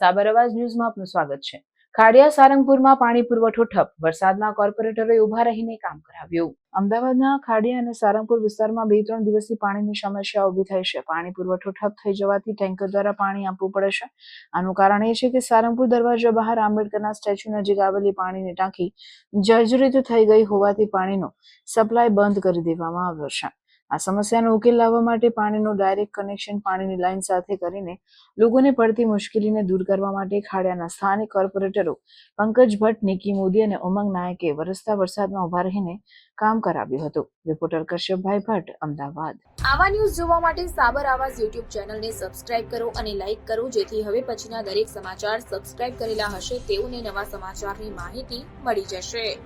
સાબર અવાજ ન્યૂઝમાં આપનું સ્વાગત છે. ખાડિયા, સારંગપુરમાં પાણી પુરવઠો ઠપ. વરસાદમાં કોર્પોરેટરોએ ઊભા રહીને કામ કરાવ્યું. અમદાવાદના ખાડિયા અને સારંગપુર વિસ્તારમાં બે ત્રણ દિવસથી પાણીની સમસ્યા ઊભી થઈ છે. પાણી પુરવઠો ઠપ થઈ જવાથી ટેન્કર દ્વારા પાણી આપવું પડે છે. આનું કારણ એ છે કે સારંગપુર દરવાજા બહાર આંબેડકરના સ્ટેચ્યુ નજીક આવેલી પાણીની ટાંકી જર્જરિત થઈ ગઈ હોવાથી પાણીનો સપ્લાય બંધ કરી દેવામાં આવ્યો છે. આ સમસ્યાનો ઉકેલ લાવવા માટે પાણીનું ડાયરેક્ટ કનેક્શન પાણીની લાઇન સાથે કરીને લોકોને પડતી મુશ્કેલીને દૂર કરવા માટે ખાડિયાના સ્થાનિક કોર્પોરેટરો પંકજ ભટ્ટ, નિકી મોદી અને ઉમંગ નાયકે વરસતા વરસાદમાં ઊભા રહીને કામ કરાવ્યું હતું. રિપોર્ટર કશ્યપભાઈ ભટ્ટ, અમદાવાદ. આવા ન્યૂઝ જોવા માટે સાબર આવાજ યુટ્યુબ ચેનલને સબસ્ક્રાઇબ કરો અને લાઇક કરો, જેથી હવે પછીના દરેક સમાચાર સબસ્ક્રાઇબ કરેલા હશે તેઓને નવા સમાચારની માહિતી મળી જશે.